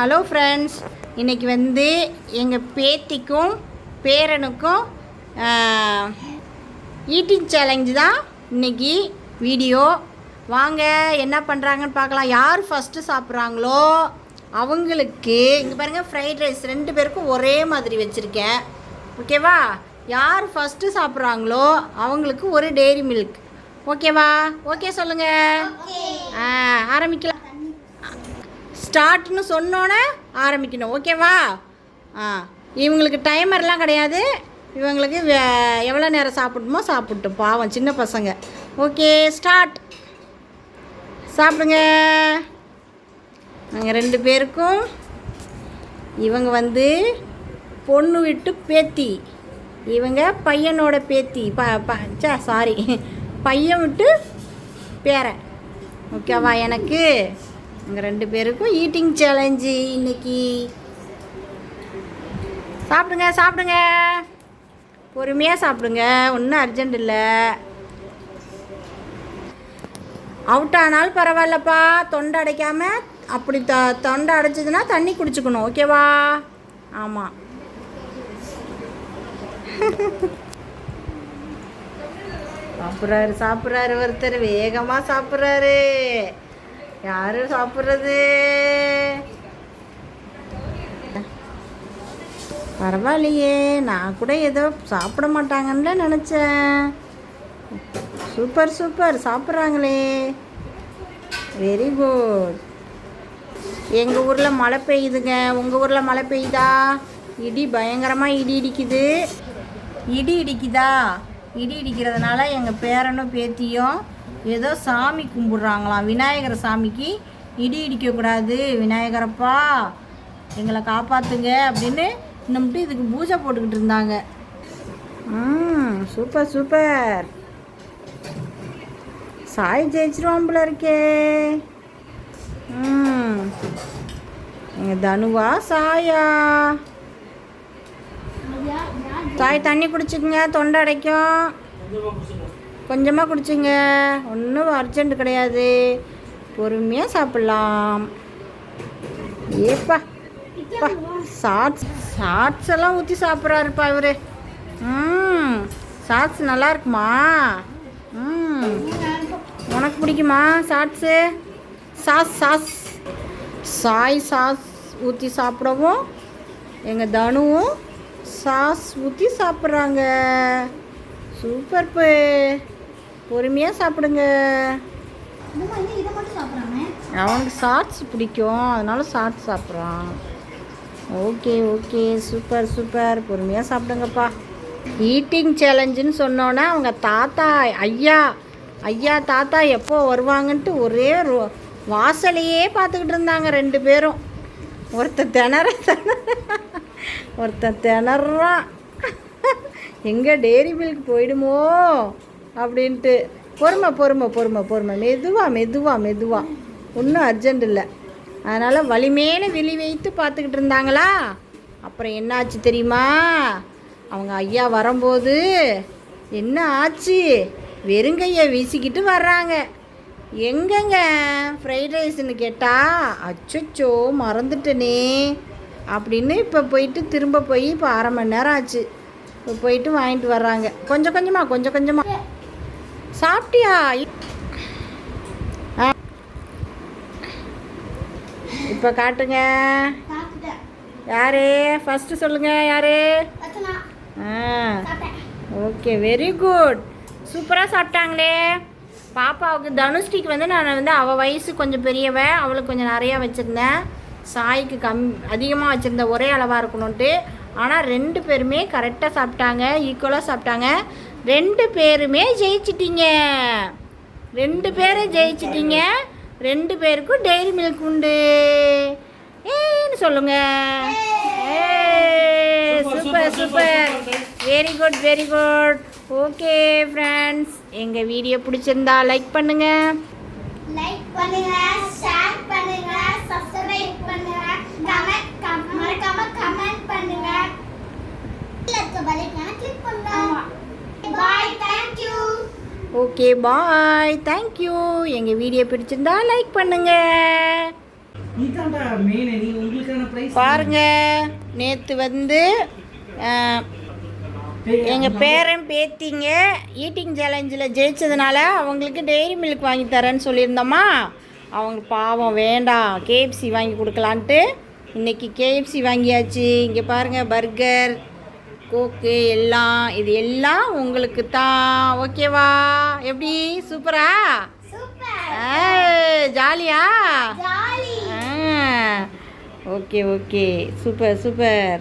Hello friends இன்னைக்கு வந்து எங்கள் பேத்திக்கும் பேரனுக்கும் ஈட்டிங் சேலஞ்சு தான் இன்னைக்கு வீடியோ வாங்க என்ன பண்ணுறாங்கன்னு பார்க்கலாம். யார் ஃபஸ்ட்டு சாப்பிட்றாங்களோ அவங்களுக்கு இங்கே பாருங்கள் ஃப்ரைட் ரைஸ் ரெண்டு பேருக்கும் ஒரே மாதிரி வச்சுருக்கேன். ஓகேவா யார் ஃபஸ்ட்டு சாப்பிட்றாங்களோ அவங்களுக்கு ஒரு டெய்ரி மில்க் ஓகேவா ஓகே சொல்லுங்கள் ஆரம்பிக்கலாம். ஸ்டார்ட்னு சொன்னோன்னே ஆரம்பிக்கணும். ஓகேவா ஆ இவங்களுக்கு டைமர்லாம் கிடையாது. இவங்களுக்கு வே- எவ்வளோ நேரம் சாப்பிடணுமோ சாப்பிட்டோம். பாவம் சின்ன பசங்க. ஓகே ஸ்டார்ட் சாப்பிடுங்க. நாங்கள் ரெண்டு பேருக்கும் இவங்க வந்து பொண்ணு விட்டு பேத்தி. இவங்க பையனோட பேத்தி. ப ப சாரி பையன் விட்டு பேரன். ஓகேவா எனக்கு? எங்கள் ரெண்டு பேருக்கும் ஈட்டிங் சேலஞ்சு இன்னைக்கு. சாப்பிடுங்க சாப்பிடுங்க. பொறுமையாக சாப்பிடுங்க. ஒன்றும் அர்ஜென்ட் இல்லை. அவுட் ஆனாலும் பரவாயில்லப்பா. தொண்டை அடைக்காமல் அப்படி த தொண்டை அடைச்சதுன்னா தண்ணி குடிச்சுக்கணும் ஓகேவா ஆமாம் சாப்பிட்றாரு சாப்பிட்றாரு ஒருத்தர். வேகமாக சாப்பிட்றாரு. யாரு சாப்பிட்றது? பரவாயில்லையே. நான் கூட ஏதோ சாப்பிட மாட்டாங்கன்னு நினச்சேன். Super super. சாப்பிட்றாங்களே. வெரி குட் எங்கள் ஊரில் மழை பெய்யுதுங்க. உங்கள் ஊரில் மழை பெய்யுதா? இடி பயங்கரமாக இடி இடிக்குது. இடி இடிக்குதா? இடி இடிக்கிறதுனால எங்கள் பேரனும் பேத்தியும் ஏதோ சாமி கும்பிட்றாங்களாம். விநாயகர் சாமிக்கு இடி இடிக்கக்கூடாது விநாயகரப்பா எங்களை காப்பாற்றுங்க அப்படின்னு இன்னும்ட்டு இதுக்கு பூஜை போட்டுக்கிட்டு இருந்தாங்க. ம் சூப்பர் சூப்பர். சாய் ஜெயிச்சிருவாம்புல இருக்கே. ம். எங்க தனுவா சாயா. தாய் தண்ணி குடிச்சுக்குங்க தொண்டை அடைக்கும். கொஞ்சமாக குடிச்சிங்க. ஒன்றும் அர்ஜென்ட் கிடையாது. பொறுமையாக சாப்பிட்லாம். ஏப்பா பா சாட்ஸ் சாட்ஸ் எல்லாம் ஊற்றி சாப்பிட்றாருப்பா இவர். ம் சாட்ஸ் நல்லா இருக்குமா? ம் உனக்கு பிடிக்குமா சாட்ஸு சாஸ் சாஸ் சாய் சாஸ் ஊற்றி சாப்பிடவும் எங்கள் தனுவும் சாஸ் ஊற்றி சாப்பிட்றாங்க. சூப்பர் பே பொறுமையாக சாப்பிடுங்க. அவனுக்கு ஷார்ட்ஸ் பிடிக்கும். அதனால ஷார்ட்ஸ் சாப்பிட்றான். ஓகே ஓகே சூப்பர் சூப்பர் பொறுமையாக சாப்பிடுங்கப்பா. ஈட்டிங் சேலஞ்சுன்னு சொன்னோன்னே அவங்க தாத்தா ஐயா ஐயா தாத்தா எப்போ வருவாங்கன்ட்டு ஒரே ரோ- வாசலையே பார்த்துக்கிட்டு இருந்தாங்க ரெண்டு பேரும். ஒருத்தன் திணற ஒருத்தன் திணறான். எங்கே டெய்ரி மில்க் போயிடுமோ? அப்படின்ட்டு. பொறுமை பொறுமை பொறுமை பொறுமை. மெதுவாக மெதுவாக மெதுவாக ஒன்றும் அர்ஜென்ட் இல்லை. அதனால் வலிமேல வெளி வைத்து பார்த்துக்கிட்டு இருந்தாங்களா? அப்புறம் என்னாச்சு தெரியுமா? அவங்க ஐயா வரும்போது என்ன ஆச்சு? வெறுங்கையை வீசிக்கிட்டு வர்றாங்க. எங்கங்க ஃப்ரைட் ரைஸ்னு கேட்டால் அச்சச்சோ மறந்துட்டனே. அப்படின்னு இப்போ போயிட்டு திரும்ப போய் இப்போ அரை மணி நேரம் ஆச்சு. இப்போ போயிட்டு வாங்கிட்டு வர்றாங்க. கொஞ்சம் கொஞ்சமாக கொஞ்சம் கொஞ்சமாக சாப்பிட்டியா? இப்போ காட்டுங்க. யாரு? ஃபஸ்ட்டு சொல்லுங்கள் யாரு? ஆ. ஓகே வெரி குட் சூப்பராக சாப்பிட்டாங்களே. பாப்பாவுக்கு தனுஷ்டிக்கு வந்து நான் வந்து அவள் வயசு கொஞ்சம் பெரியவ அவளுக்கு கொஞ்சம் நிறையா வச்சுருந்தேன். சாய்க்கு கம் அதிகமாக வச்சுருந்தேன் ஒரே அளவாக இருக்கணும்ன்ட்டு. ஆனால் ரெண்டு பேருமே கரெக்டாக சாப்பிட்டாங்க ஈக்குவலாக சாப்பிட்டாங்க. ரெண்டு பேருமே ஜெயிச்சிட்டீங்க. ரெண்டு பேரும் ஜெயிச்சிட்டீங்க. ரெண்டு பேருக்கும் டெய்ரி மில்க் உண்டு. ஏன்னு சொல்லுங்க. Super super very good very good okay friends எங்கள் வீடியோ பிடிச்சிருந்தா லைக் பண்ணுங்க. ஓகே பாய் தேங்க்யூ எங்கள் வீடியோ பிடிச்சிருந்தா லைக் பண்ணுங்க. பாருங்க. நேற்று வந்து எங்கள் பேரன் பேத்திங்க ஈட்டிங் சேலஞ்சில் ஜெயிச்சதுனால அவங்களுக்கு டெய்ரி மில்க் வாங்கி தரேன்னு சொல்லியிருந்தோமா? அவங்க பாவம் வேண்டாம். கேஎஃப்சி வாங்கி கொடுக்கலான்ட்டு இன்னைக்கு கேஎஃப்சி வாங்கியாச்சு. இங்கே பாருங்கள் பர்கர் கோக்கு எல்லாம் இது எல்லாம் உங்களுக்கு தான் ஓகேவா? எப்படி? சூப்பரா? ஜாலியா? Jolly. Okay okay. Super super.